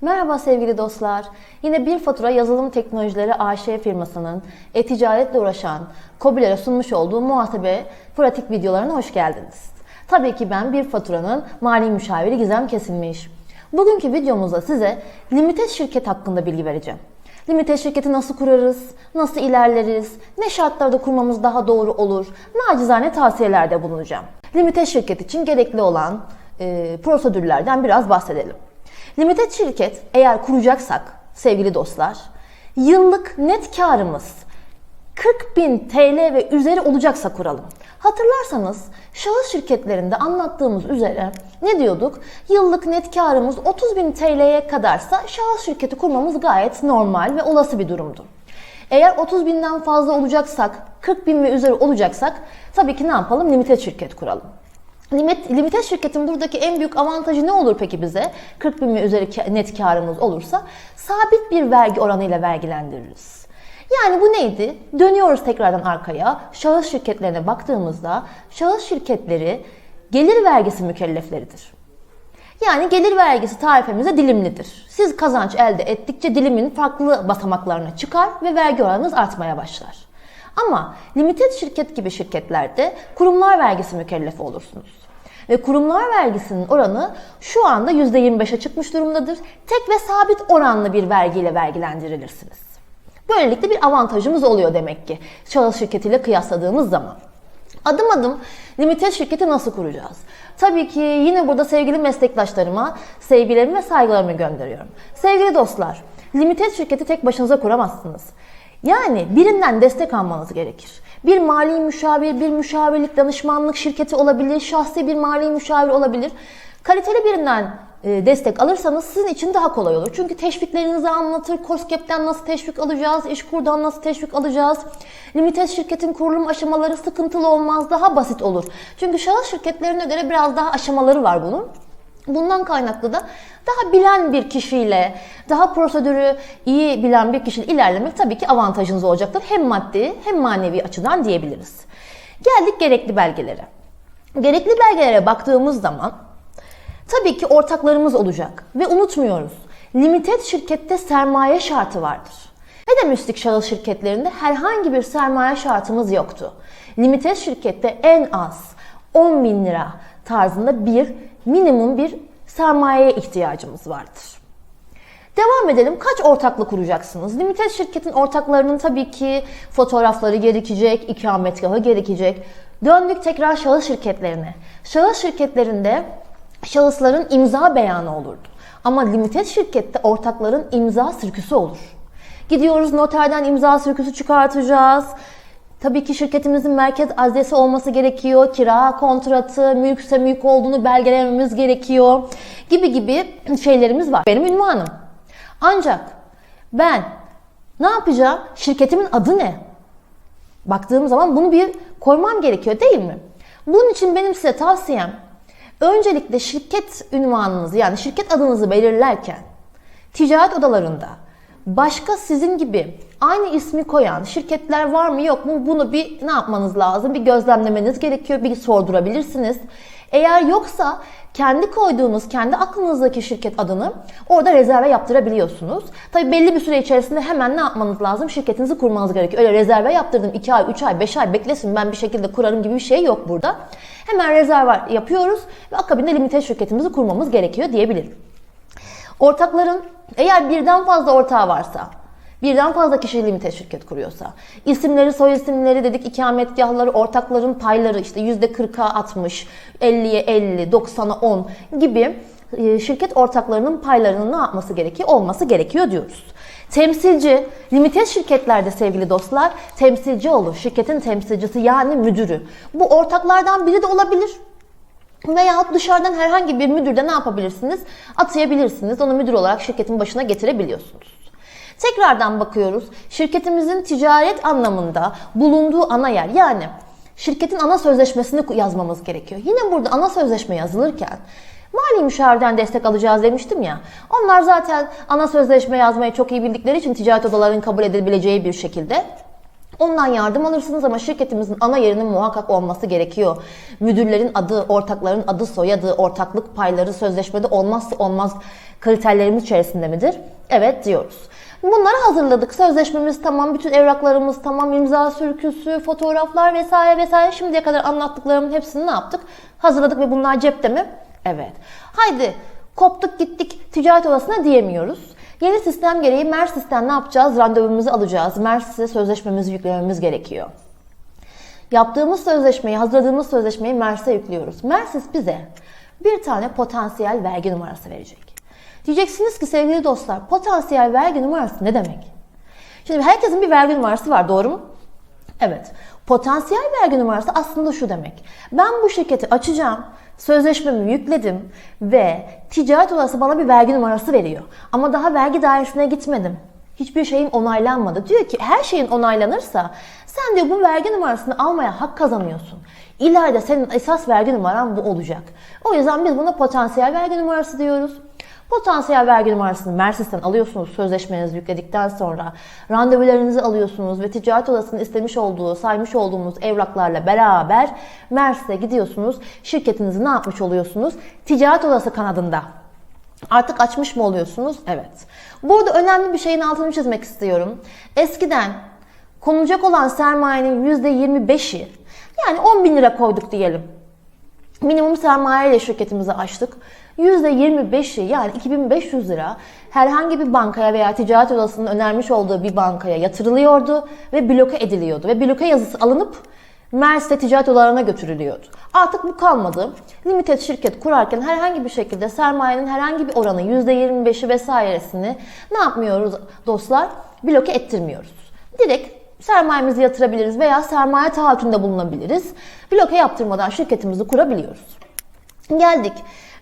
Merhaba sevgili dostlar. Yine bir fatura yazılım teknolojileri AŞ firmasının e-ticaretle uğraşan KOBİ'lere sunmuş olduğu muhasebe pratik videolarına hoş geldiniz. Tabii ki ben bir faturanın mali müşaviri Gizem Kesilmiş. Bugünkü videomuzda size limited şirket hakkında bilgi vereceğim. Limited şirketi nasıl kurarız, nasıl ilerleriz, ne şartlarda kurmamız daha doğru olur, nacizane tavsiyelerde bulunacağım. Limited şirket için gerekli olan e, prosedürlerden biraz bahsedelim. Limited şirket eğer kuracaksak sevgili dostlar, yıllık net karımız 40 bin TL ve üzeri olacaksa kuralım. Hatırlarsanız şahıs şirketlerinde anlattığımız üzere ne diyorduk? Yıllık net karımız 30 bin TL'ye kadarsa şahıs şirketi kurmamız gayet normal ve olası bir durumdu. Eğer 30 binden fazla olacaksak, 40 bin ve üzeri olacaksak tabii ki ne yapalım? Limited şirket kuralım. Limit, limited şirketin buradaki en büyük avantajı ne olur peki bize? 40 bin üzeri net karımız olursa sabit bir vergi oranıyla vergilendiririz. Yani bu neydi? Dönüyoruz tekrardan arkaya. Şahıs şirketlerine baktığımızda şahıs şirketleri gelir vergisi mükellefleridir. Yani gelir vergisi tarifemize dilimlidir. Siz kazanç elde ettikçe dilimin farklı basamaklarına çıkar ve vergi oranınız artmaya başlar. Ama limited şirket gibi şirketlerde kurumlar vergisi mükellefi olursunuz. Ve kurumlar vergisinin oranı şu anda %25'e çıkmış durumdadır. Tek ve sabit oranlı bir vergiyle vergilendirilirsiniz. Böylelikle bir avantajımız oluyor demek ki şahıs şirketiyle kıyasladığımız zaman. Adım adım limited şirketi nasıl kuracağız? Tabii ki yine burada sevgili meslektaşlarıma sevgilerimi ve saygılarımı gönderiyorum. Sevgili dostlar, limited şirketi tek başınıza kuramazsınız. Yani birinden destek almanız gerekir. Bir mali müşavir, bir müşavirlik danışmanlık şirketi olabilir, şahsi bir mali müşavir olabilir. Kaliteli birinden e, destek alırsanız sizin için daha kolay olur. Çünkü teşviklerinizi anlatır. COSGAP'ten nasıl teşvik alacağız, İşkur'dan nasıl teşvik alacağız. Limited şirketin kurulum aşamaları sıkıntılı olmaz, daha basit olur. Çünkü şahıs şirketlerine göre biraz daha aşamaları var bunun. Bundan kaynaklı da daha bilen bir kişiyle, daha prosedürü iyi bilen bir kişiyle ilerlemek tabii ki avantajınız olacaktır. Hem maddi hem manevi açıdan diyebiliriz. Geldik gerekli belgelere. Gerekli belgelere baktığımız zaman tabii ki ortaklarımız olacak ve unutmuyoruz. Limited şirkette sermaye şartı vardır. Ne demiştik şahıs şirketlerinde? Herhangi bir sermaye şartımız yoktu. Limited şirkette en az 10 bin lira tarzında bir minimum bir sermayeye ihtiyacımız vardır. Devam edelim. Kaç ortaklık kuracaksınız? Limited şirketin ortaklarının tabii ki fotoğrafları gerekecek, ikametgahı gerekecek. Döndük tekrar şahıs şirketlerine. Şahıs şirketlerinde şahısların imza beyanı olurdu. Ama limited şirkette ortakların imza sirküsü olur. Gidiyoruz noterden imza sirküsü çıkartacağız. Tabii ki şirketimizin merkez adresi olması gerekiyor. Kira kontratı, mülkse mülk olduğunu belgelememiz gerekiyor. Gibi gibi şeylerimiz var. Benim ünvanım. Ancak ben ne yapacağım? Şirketimin adı ne? Baktığım zaman bunu bir koymam gerekiyor değil mi? Bunun için benim size tavsiyem öncelikle şirket ünvanınızı yani şirket adınızı belirlerken ticaret odalarında başka sizin gibi aynı ismi koyan şirketler var mı yok mu bunu bir ne yapmanız lazım? Bir gözlemlemeniz gerekiyor, bir sordurabilirsiniz. Eğer yoksa kendi koyduğunuz, kendi aklınızdaki şirket adını orada rezerve yaptırabiliyorsunuz. Tabi belli bir süre içerisinde hemen ne yapmanız lazım? Şirketinizi kurmanız gerekiyor. Öyle rezerve yaptırdım 2 ay, 3 ay, 5 ay beklesin ben bir şekilde kurarım gibi bir şey yok burada. Hemen rezerve yapıyoruz ve akabinde limited şirketimizi kurmamız gerekiyor diyebilirim. Ortakların eğer birden fazla ortağı varsa, birden fazla kişi limited şirket kuruyorsa, isimleri, soy isimleri dedik, ikametgahları, ortakların payları işte %40'a 60, 50'ye 50, 90'a 10 gibi e, şirket ortaklarının paylarının ne yapması gerekiyor? Olması gerekiyor diyoruz. Temsilci, limited şirketlerde sevgili dostlar, temsilci olur. Şirketin temsilcisi yani müdürü. Bu ortaklardan biri de olabilir. Veyahut dışarıdan herhangi bir müdürde ne yapabilirsiniz? Atayabilirsiniz. Onu müdür olarak şirketin başına getirebiliyorsunuz. Tekrardan bakıyoruz. Şirketimizin ticaret anlamında bulunduğu ana yer yani şirketin ana sözleşmesini yazmamız gerekiyor. Yine burada ana sözleşme yazılırken mali müşavirden destek alacağız demiştim ya. Onlar zaten ana sözleşme yazmayı çok iyi bildikleri için ticaret odalarının kabul edebileceği bir şekilde Ondan yardım alırsınız ama şirketimizin ana yerinin muhakkak olması gerekiyor. Müdürlerin adı, ortakların adı, soyadı, ortaklık payları sözleşmede olmazsa olmaz kriterlerimiz içerisinde midir? Evet diyoruz. Bunları hazırladık. Sözleşmemiz tamam, bütün evraklarımız tamam, imza sürküsü, fotoğraflar vesaire vesaire. Şimdiye kadar anlattıklarımın hepsini ne yaptık? Hazırladık ve bunlar cepte mi? Evet. Haydi koptuk gittik ticaret odasına diyemiyoruz. Yeni sistem gereği Mersis'ten ne yapacağız? Randevumuzu alacağız. Mersis'e sözleşmemizi yüklememiz gerekiyor. Yaptığımız sözleşmeyi, hazırladığımız sözleşmeyi Mers'e yüklüyoruz. Mersis bize bir tane potansiyel vergi numarası verecek. Diyeceksiniz ki sevgili dostlar, potansiyel vergi numarası ne demek? Şimdi herkesin bir vergi numarası var, doğru mu? Evet. Potansiyel vergi numarası aslında şu demek. Ben bu şirketi açacağım, sözleşmemi yükledim ve ticaret odası bana bir vergi numarası veriyor. Ama daha vergi dairesine gitmedim. Hiçbir şeyim onaylanmadı. Diyor ki her şeyin onaylanırsa sen diyor bu vergi numarasını almaya hak kazanıyorsun. İleride senin esas vergi numaran bu olacak. O yüzden biz buna potansiyel vergi numarası diyoruz. Potansiyel vergi numarasını Mersis'ten alıyorsunuz sözleşmenizi yükledikten sonra randevularınızı alıyorsunuz ve ticaret odasının istemiş olduğu, saymış olduğumuz evraklarla beraber Mersis'e gidiyorsunuz. Şirketinizi ne yapmış oluyorsunuz? Ticaret odası kanadında. Artık açmış mı oluyorsunuz? Evet. Burada önemli bir şeyin altını çizmek istiyorum. Eskiden konulacak olan sermayenin %25'i yani 10 bin lira koyduk diyelim. Minimum sermaye ile şirketimizi açtık. %25'i yani 2500 lira herhangi bir bankaya veya ticaret odasının önermiş olduğu bir bankaya yatırılıyordu ve bloke ediliyordu. Ve bloke yazısı alınıp Mers'te ticaret odalarına götürülüyordu. Artık bu kalmadı. Limited şirket kurarken herhangi bir şekilde sermayenin herhangi bir oranı %25'i vesairesini ne yapmıyoruz dostlar? Bloke ettirmiyoruz. Direkt sermayemizi yatırabiliriz veya sermaye taahhütünde bulunabiliriz. Bloke yaptırmadan şirketimizi kurabiliyoruz. Geldik.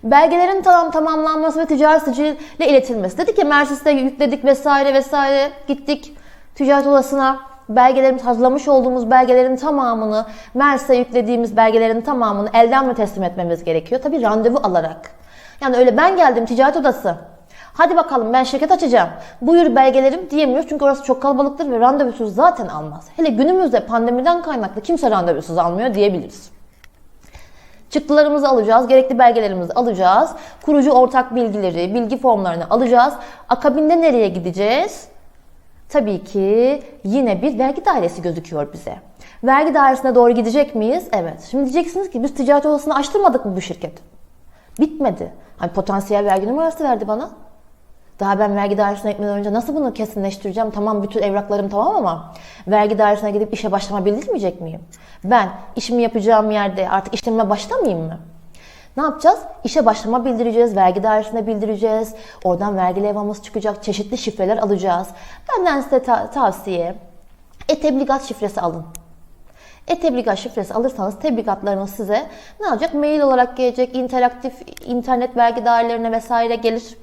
Belgelerin tamam tamamlanması ve ticaret siciliyle iletilmesi. Dedik ya Mersis'te yükledik vesaire vesaire gittik ticaret odasına belgelerimiz hazırlamış olduğumuz belgelerin tamamını Mers'e yüklediğimiz belgelerin tamamını elden mi teslim etmemiz gerekiyor? Tabii randevu alarak. Yani öyle ben geldim ticaret odası. Hadi bakalım ben şirket açacağım. Buyur belgelerim diyemiyoruz çünkü orası çok kalabalıktır ve randevusuz zaten almaz. Hele günümüzde pandemiden kaynaklı kimse randevusuz almıyor diyebiliriz. Çıktılarımızı alacağız, gerekli belgelerimizi alacağız, kurucu ortak bilgileri, bilgi formlarını alacağız. Akabinde nereye gideceğiz? Tabii ki yine bir vergi dairesi gözüküyor bize. Vergi dairesine doğru gidecek miyiz? Evet. Şimdi diyeceksiniz ki biz ticaret odasını açtırmadık mı bu şirket? Bitmedi. Hani potansiyel vergi numarası verdi bana. Daha ben vergi dairesine gitmeden önce nasıl bunu kesinleştireceğim? Tamam bütün evraklarım tamam ama vergi dairesine gidip işe başlama bildirmeyecek miyim? Ben işimi yapacağım yerde artık işlemime başlamayayım mı? Ne yapacağız? İşe başlama bildireceğiz, vergi dairesine bildireceğiz. Oradan vergi levhamız çıkacak, çeşitli şifreler alacağız. Benden size ta- tavsiye, e-tebligat şifresi alın. E-tebligat şifresi alırsanız tebligatlarınız size ne olacak? Mail olarak gelecek, interaktif internet vergi dairelerine vesaire gelir.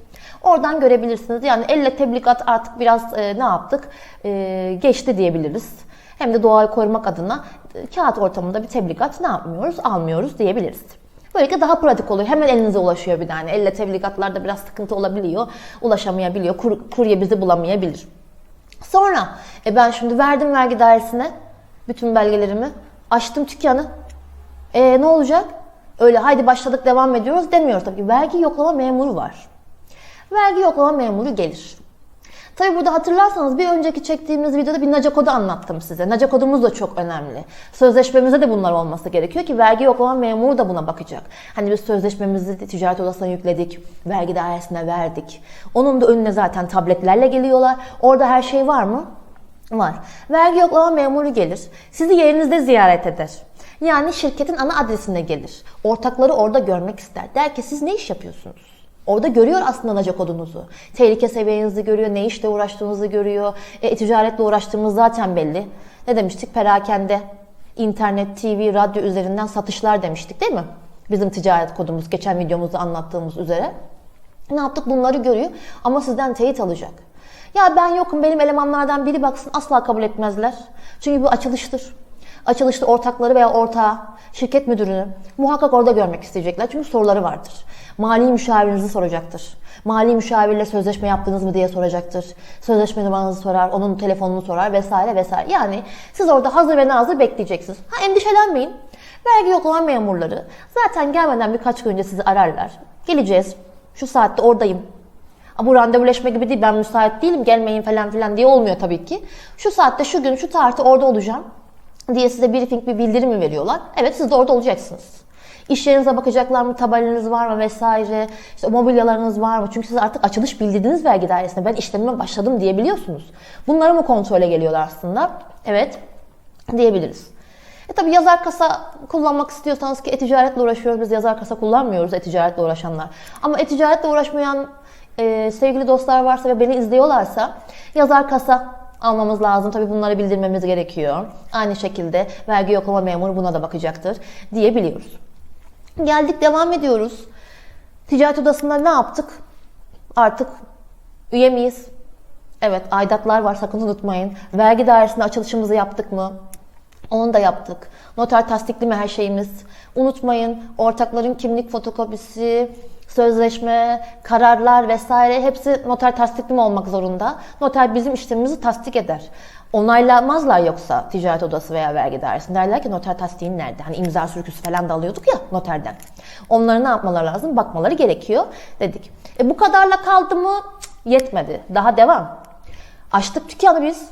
Oradan görebilirsiniz. Yani elle tebligat artık biraz e, ne yaptık? E, geçti diyebiliriz. Hem de doğayı korumak adına e, kağıt ortamında bir tebligat ne yapmıyoruz? Almıyoruz diyebiliriz. Böylelikle daha pratik oluyor. Hemen elinize ulaşıyor bir tane. Elle tebligatlarda biraz sıkıntı olabiliyor. Ulaşamayabiliyor. Kur, kurye bizi bulamayabilir. Sonra e ben şimdi verdim vergi dairesine bütün belgelerimi. Açtım dükkanı. E ne olacak? Öyle haydi başladık devam ediyoruz demiyoruz tabii. Vergi yoklama memuru var. Vergi yoklama memuru gelir. Tabi burada hatırlarsanız bir önceki çektiğimiz videoda bir NACA anlattım size. NACA kodumuz da çok önemli. Sözleşmemizde de bunlar olması gerekiyor ki vergi yoklama memuru da buna bakacak. Hani biz sözleşmemizi ticaret odasına yükledik, vergi dairesine verdik. Onun da önüne zaten tabletlerle geliyorlar. Orada her şey var mı? Var. Vergi yoklama memuru gelir. Sizi yerinizde ziyaret eder. Yani şirketin ana adresine gelir. Ortakları orada görmek ister. Der ki siz ne iş yapıyorsunuz? Orada görüyor aslında NACA kodunuzu. Tehlike seviyenizi görüyor, ne işle uğraştığınızı görüyor. E, ticaretle uğraştığımız zaten belli. Ne demiştik? Perakende, internet, TV, radyo üzerinden satışlar demiştik değil mi? Bizim ticaret kodumuz, geçen videomuzda anlattığımız üzere. Ne yaptık? Bunları görüyor ama sizden teyit alacak. Ya ben yokum, benim elemanlardan biri baksın asla kabul etmezler. Çünkü bu açılıştır. Açılışta ortakları veya ortağı, şirket müdürünü muhakkak orada görmek isteyecekler. Çünkü soruları vardır. Mali müşavirinizi soracaktır. Mali müşavirle sözleşme yaptınız mı diye soracaktır. Sözleşme numaranızı sorar, onun telefonunu sorar vesaire vesaire. Yani siz orada hazır ve nazır bekleyeceksiniz. Ha endişelenmeyin. Vergi yoklama memurları zaten gelmeden birkaç gün önce sizi ararlar. Geleceğiz. Şu saatte oradayım. Bu randevuleşme gibi değil ben müsait değilim gelmeyin falan filan diye olmuyor tabii ki. Şu saatte şu gün şu tarihte orada olacağım diye size briefing bir bildirim mi veriyorlar? Evet siz de orada olacaksınız. İş yerinize bakacaklar mı, tabelanız var mı vesaire, işte mobilyalarınız var mı? Çünkü siz artık açılış bildirdiniz vergi dairesine. Ben işlemime başladım diyebiliyorsunuz. Bunları mı kontrole geliyorlar aslında? Evet diyebiliriz. E tabi yazar kasa kullanmak istiyorsanız ki e-ticaretle uğraşıyoruz. Biz yazar kasa kullanmıyoruz e-ticaretle uğraşanlar. Ama e-ticaretle uğraşmayan e, sevgili dostlar varsa ve beni izliyorlarsa yazar kasa almamız lazım. Tabi bunları bildirmemiz gerekiyor. Aynı şekilde vergi yoklama memuru buna da bakacaktır diyebiliyoruz. Geldik devam ediyoruz. Ticaret odasında ne yaptık? Artık üye miyiz? Evet aidatlar var sakın unutmayın. Vergi dairesinde açılışımızı yaptık mı? Onu da yaptık. Noter tasdikli mi her şeyimiz? Unutmayın ortakların kimlik fotokopisi, sözleşme, kararlar vesaire hepsi noter tasdikli mi olmak zorunda? Noter bizim işlemimizi tasdik eder. Onaylamazlar yoksa ticaret odası veya vergi dairesinde. Derler ki noter tasdiğin nerede? Hani imza sürküsü falan da alıyorduk ya noterden. Onları ne yapmaları lazım? Bakmaları gerekiyor dedik. E bu kadarla kaldı mı? Yetmedi. Daha devam. Açtık dükkanı biz.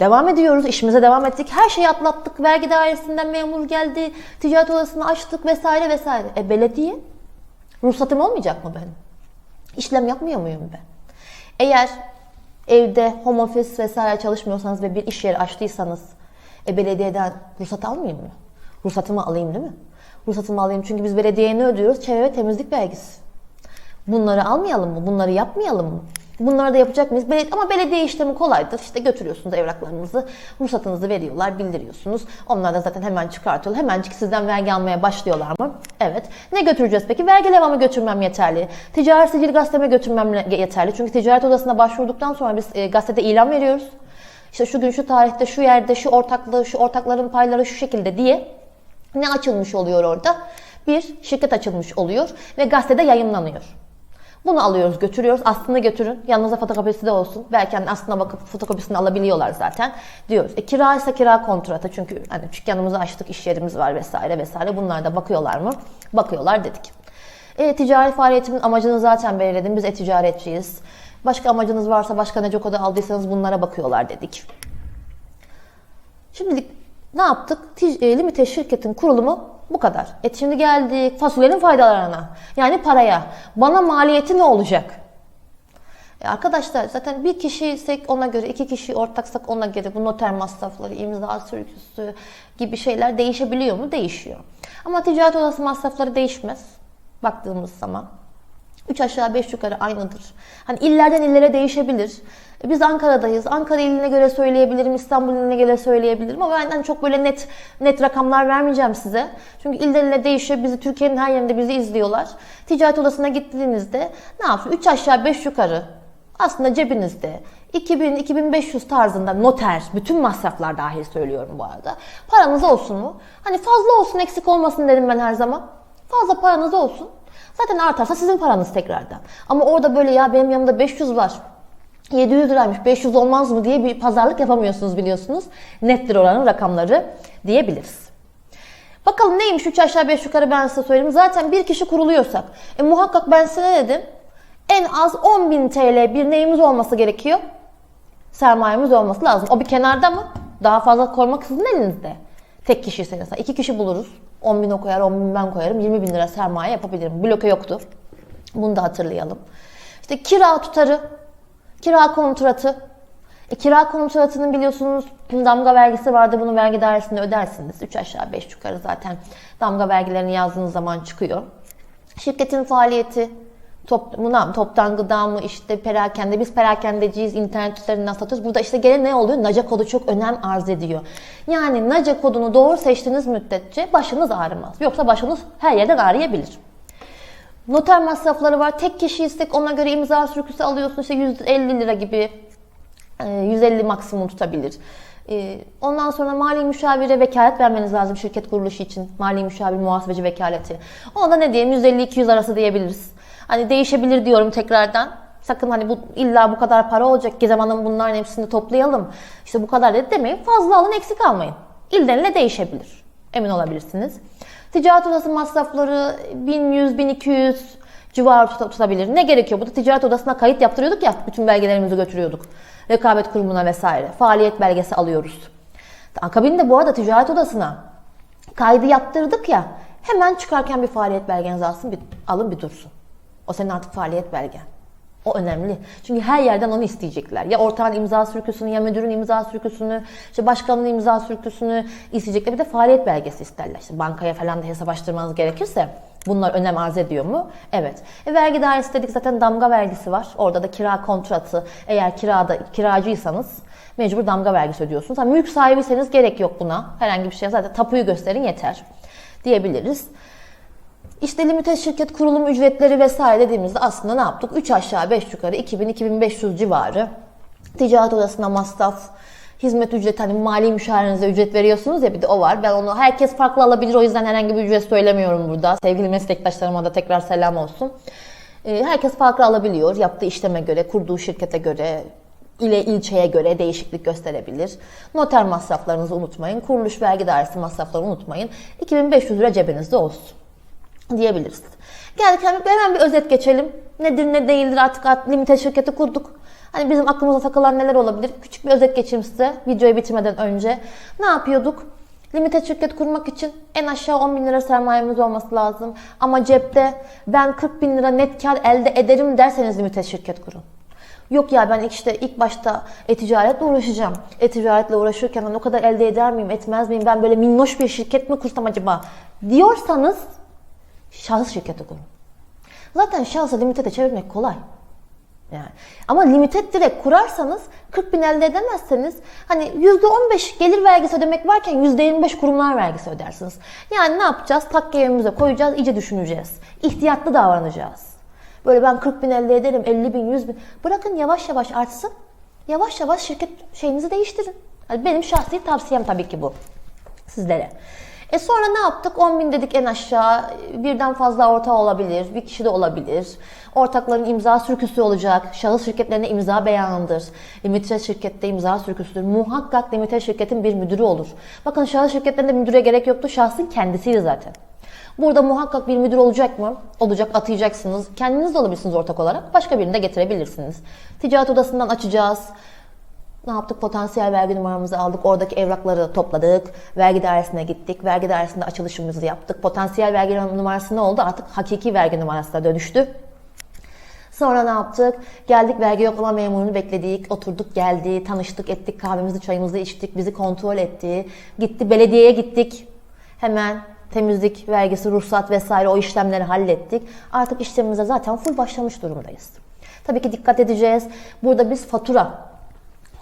Devam ediyoruz, işimize devam ettik. Her şeyi atlattık. Vergi dairesinden memur geldi, ticaret odasını açtık vesaire vesaire. E belediye? Ruhsatım olmayacak mı benim? İşlem yapmıyor muyum ben? Eğer evde home office vesaire çalışmıyorsanız ve bir iş yeri açtıysanız e belediyeden ruhsat almayayım mı? Ruhsatımı alayım değil mi? Ruhsatımı alayım çünkü biz belediyeye ne ödüyoruz? Çevre ve temizlik vergisi. Bunları almayalım mı? Bunları yapmayalım mı? Bunları da yapacak mıyız? Belediye, ama belediye işlemi kolaydır. İşte götürüyorsunuz evraklarınızı, ruhsatınızı veriyorlar, bildiriyorsunuz. Onlar da zaten hemen çıkartıyorlar. Hemencik sizden vergi almaya başlıyorlar mı? Evet. Ne götüreceğiz peki? Vergi levhamı götürmem yeterli. Ticaret sicil gazeteme götürmem yeterli. Çünkü ticaret odasına başvurduktan sonra biz e, gazetede ilan veriyoruz. İşte şu gün, şu tarihte, şu yerde, şu ortaklığı, şu ortakların payları şu şekilde diye ne açılmış oluyor orada? Bir şirket açılmış oluyor ve gazetede yayınlanıyor. Bunu alıyoruz, götürüyoruz. Aslında götürün. Yanınıza fotokopisi de olsun. Belki hani aslına bakıp fotokopisini alabiliyorlar zaten diyoruz. E, kira ise kira kontratı. Çünkü hani dükkanımızı açtık, iş yerimiz var vesaire vesaire. Bunlar da bakıyorlar mı? Bakıyorlar dedik. E, ticari faaliyetimin amacını zaten belirledim. Biz e-ticaretçiyiz. Başka amacınız varsa, başka ne kodu aldıysanız bunlara bakıyorlar dedik. Şimdilik ne yaptık? E, limite şirketin kurulumu bu kadar. E şimdi geldik fasulyenin faydalarına. Yani paraya. Bana maliyeti ne olacak? E arkadaşlar zaten bir kişiysek ona göre, iki kişi ortaksak ona göre bu noter masrafları, imza sürgüsü gibi şeyler değişebiliyor mu? Değişiyor. Ama ticaret odası masrafları değişmez baktığımız zaman. 3 aşağı 5 yukarı aynıdır. Hani illerden illere değişebilir. E, Biz Ankara'dayız. Ankara iline göre söyleyebilirim, İstanbul iline göre söyleyebilirim ama benden çok böyle net net rakamlar vermeyeceğim size. Çünkü ilden ile değişiyor. Bizi Türkiye'nin her yerinde bizi izliyorlar. Ticaret odasına gittiğinizde ne yapıyor? 3 aşağı 5 yukarı aslında cebinizde 2000-2500 tarzında noter, bütün masraflar dahil söylüyorum bu arada. Paranız olsun mu? Hani fazla olsun eksik olmasın dedim ben her zaman. Fazla paranız olsun. Zaten artarsa sizin paranız tekrardan. Ama orada böyle ya benim yanımda 500 var. 700 liraymış 500 olmaz mı diye bir pazarlık yapamıyorsunuz biliyorsunuz. Nettir oranın rakamları diyebiliriz. Bakalım neymiş 3 aşağı 5 yukarı ben size söyleyeyim. Zaten bir kişi kuruluyorsak e, muhakkak ben size ne dedim? En az 10.000 TL bir neyimiz olması gerekiyor? Sermayemiz olması lazım. O bir kenarda mı? Daha fazla korumak sizin elinizde. Tek kişiyseniz. İki kişi buluruz. 10 bin o koyar, 10 bin ben koyarım. 20 bin lira sermaye yapabilirim. Bloke yoktu. Bunu da hatırlayalım. İşte kira tutarı, kira kontratı. E, kira kontratının biliyorsunuz damga vergisi vardı. Bunu vergi dairesinde ödersiniz. 3 aşağı 5 yukarı zaten damga vergilerini yazdığınız zaman çıkıyor. Şirketin faaliyeti, Top, buna, toptan gıda mı işte perakende biz perakendeciyiz internet üzerinden satıyoruz. Burada işte gene ne oluyor? NACA kodu çok önem arz ediyor. Yani NACA kodunu doğru seçtiğiniz müddetçe başınız ağrımaz. Yoksa başınız her yerden ağrıyabilir. Noter masrafları var. Tek kişiysek ona göre imza sürküsü alıyorsun. işte 150 lira gibi 150 maksimum tutabilir. Ondan sonra mali müşavire vekalet vermeniz lazım şirket kuruluşu için. Mali müşavir muhasebeci vekaleti. Ona ne diyelim 150-200 arası diyebiliriz. Hani değişebilir diyorum tekrardan. Sakın hani bu illa bu kadar para olacak Gizem Hanım bunların hepsini toplayalım. İşte bu kadar dedi demeyin. Fazla alın eksik almayın. İlden ile değişebilir. Emin olabilirsiniz. Ticaret odası masrafları 1100-1200 civarı tut- tutabilir. Ne gerekiyor? Burada ticaret odasına kayıt yaptırıyorduk ya. Bütün belgelerimizi götürüyorduk. Rekabet kurumuna vesaire. Faaliyet belgesi alıyoruz. Akabinde bu arada ticaret odasına kaydı yaptırdık ya. Hemen çıkarken bir faaliyet belgenizi alsın, bir, alın bir dursun. O senin artık faaliyet belgen. O önemli. Çünkü her yerden onu isteyecekler. Ya ortağın imza sürküsünü, ya müdürün imza sürküsünü, işte başkanın imza sürküsünü isteyecekler. Bir de faaliyet belgesi isterler. İşte bankaya falan da hesap açtırmanız gerekirse bunlar önem arz ediyor mu? Evet. E, vergi dairesi dedik zaten damga vergisi var. Orada da kira kontratı. Eğer kirada kiracıysanız mecbur damga vergisi ödüyorsunuz. Ha, mülk sahibiyseniz gerek yok buna. Herhangi bir şey zaten tapuyu gösterin yeter diyebiliriz. İşte limite şirket kurulum ücretleri vesaire dediğimizde aslında ne yaptık? 3 aşağı 5 yukarı 2000-2500 civarı ticaret odasına masraf, hizmet ücreti hani mali müşavirinize ücret veriyorsunuz ya bir de o var. Ben onu herkes farklı alabilir o yüzden herhangi bir ücret söylemiyorum burada. Sevgili meslektaşlarıma da tekrar selam olsun. Ee, Herkes farklı alabiliyor. Yaptığı işleme göre, kurduğu şirkete göre, ile ilçeye göre değişiklik gösterebilir. Noter masraflarınızı unutmayın. Kuruluş vergi dairesi masraflarını unutmayın. 2500 lira cebinizde olsun diyebiliriz. Geldik hemen, hemen bir özet geçelim. Nedir ne değildir artık limite şirketi kurduk. Hani bizim aklımıza takılan neler olabilir? Küçük bir özet geçeyim size videoyu bitirmeden önce. Ne yapıyorduk? Limite şirket kurmak için en aşağı 10 bin lira sermayemiz olması lazım. Ama cepte ben 40 bin lira net kar elde ederim derseniz limite şirket kurun. Yok ya ben işte ilk başta e-ticaretle uğraşacağım. E-ticaretle uğraşırken o kadar elde eder miyim, etmez miyim? Ben böyle minnoş bir şirket mi kursam acaba? Diyorsanız şahıs şirketi kurun. Zaten şahsı limitede çevirmek kolay. Yani. Ama limited direkt kurarsanız 40 bin elde edemezseniz hani %15 gelir vergisi ödemek varken %25 kurumlar vergisi ödersiniz. Yani ne yapacağız? Takkiye evimize koyacağız, iyice düşüneceğiz. İhtiyatlı davranacağız. Böyle ben 40 bin elde ederim, 50 bin, 100 bin. Bırakın yavaş yavaş artsın. Yavaş yavaş şirket şeyinizi değiştirin. Yani benim şahsi tavsiyem tabii ki bu sizlere. E sonra ne yaptık? 10 bin dedik en aşağı. Birden fazla ortağı olabilir. Bir kişi de olabilir. Ortakların imza sürküsü olacak. Şahıs şirketlerine imza beyanıdır. Limite şirkette imza sürküsüdür. Muhakkak limite şirketin bir müdürü olur. Bakın şahıs şirketlerinde müdüre gerek yoktu. Şahsın kendisiydi zaten. Burada muhakkak bir müdür olacak mı? Olacak, atayacaksınız. Kendiniz de olabilirsiniz ortak olarak. Başka birini de getirebilirsiniz. Ticaret odasından açacağız. Ne yaptık? Potansiyel vergi numaramızı aldık. Oradaki evrakları topladık. Vergi dairesine gittik. Vergi dairesinde açılışımızı yaptık. Potansiyel vergi numarası ne oldu? Artık hakiki vergi numarasına dönüştü. Sonra ne yaptık? Geldik vergi yoklama memurunu bekledik. Oturduk geldi, tanıştık, ettik, kahvemizi, çayımızı içtik, bizi kontrol etti. Gitti belediyeye gittik. Hemen temizlik, vergisi, ruhsat vesaire o işlemleri hallettik. Artık işlemimize zaten full başlamış durumdayız. Tabii ki dikkat edeceğiz. Burada biz fatura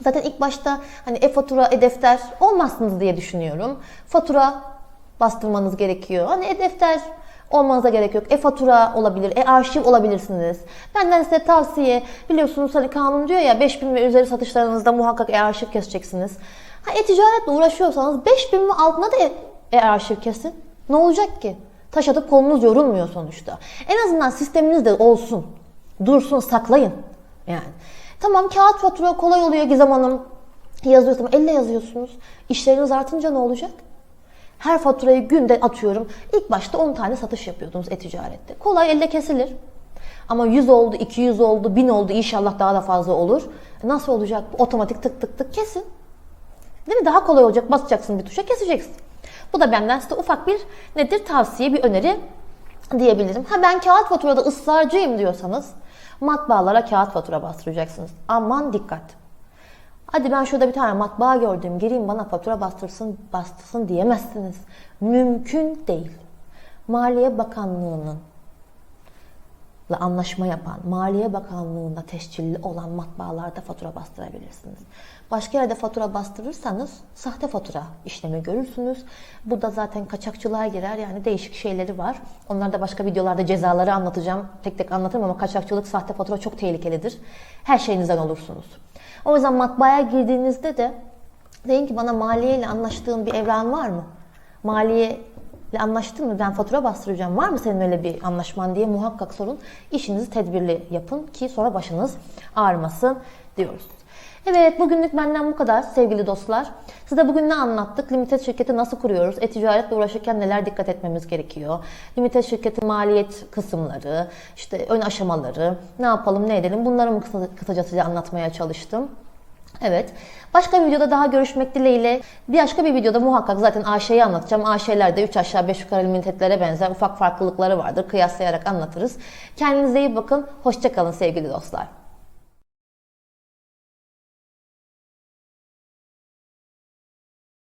Zaten ilk başta hani e-fatura, e-defter olmazsınız diye düşünüyorum. Fatura bastırmanız gerekiyor. Hani e-defter olmanıza gerek yok. E-fatura olabilir, e-arşiv olabilirsiniz. Benden size tavsiye, biliyorsunuz hani kanun diyor ya 5000 ve üzeri satışlarınızda muhakkak e-arşiv keseceksiniz. Ha, e-ticaretle uğraşıyorsanız 5000 ve altına da e- e-arşiv kesin. Ne olacak ki? Taş atıp kolunuz yorulmuyor sonuçta. En azından sisteminiz de olsun. Dursun, saklayın. Yani. Tamam kağıt fatura kolay oluyor Gizem Hanım. Yazıyorsunuz ama elle yazıyorsunuz. İşleriniz artınca ne olacak? Her faturayı günde atıyorum. İlk başta 10 tane satış yapıyordunuz e-ticarette. Kolay elle kesilir. Ama 100 oldu, 200 oldu, 1000 oldu inşallah daha da fazla olur. Nasıl olacak? Otomatik tık tık tık kesin. Değil mi? Daha kolay olacak. Basacaksın bir tuşa keseceksin. Bu da benden size ufak bir nedir tavsiye, bir öneri diyebilirim. Ha ben kağıt faturada ısrarcıyım diyorsanız matbaalara kağıt fatura bastıracaksınız. Aman dikkat. Hadi ben şurada bir tane matbaa gördüm. Gireyim bana fatura bastırsın, bastırsın diyemezsiniz. Mümkün değil. Maliye Bakanlığı'nın anlaşma yapan, Maliye Bakanlığı'nda tescilli olan matbaalarda fatura bastırabilirsiniz. Başka yerde fatura bastırırsanız sahte fatura işlemi görürsünüz. Bu da zaten kaçakçılığa girer yani değişik şeyleri var. Onları da başka videolarda cezaları anlatacağım. Tek tek anlatırım ama kaçakçılık, sahte fatura çok tehlikelidir. Her şeyinizden olursunuz. O yüzden matbaaya girdiğinizde de deyin ki bana maliye ile anlaştığın bir evran var mı? Maliye anlaştın mı? Ben fatura bastıracağım. Var mı senin öyle bir anlaşman diye muhakkak sorun. İşinizi tedbirli yapın ki sonra başınız ağrımasın diyoruz. Evet bugünlük benden bu kadar sevgili dostlar. Size bugün ne anlattık? Limited şirketi nasıl kuruyoruz? E-ticaretle uğraşırken neler dikkat etmemiz gerekiyor? Limited şirketin maliyet kısımları, işte ön aşamaları, ne yapalım ne edelim bunları mı kısa, kısaca size anlatmaya çalıştım. Evet. Başka bir videoda daha görüşmek dileğiyle. Bir başka bir videoda muhakkak zaten AŞ'yi anlatacağım. AŞ'lerde 3 aşağı 5 yukarı limitetlere benzer ufak farklılıkları vardır. Kıyaslayarak anlatırız. Kendinize iyi bakın. Hoşçakalın sevgili dostlar.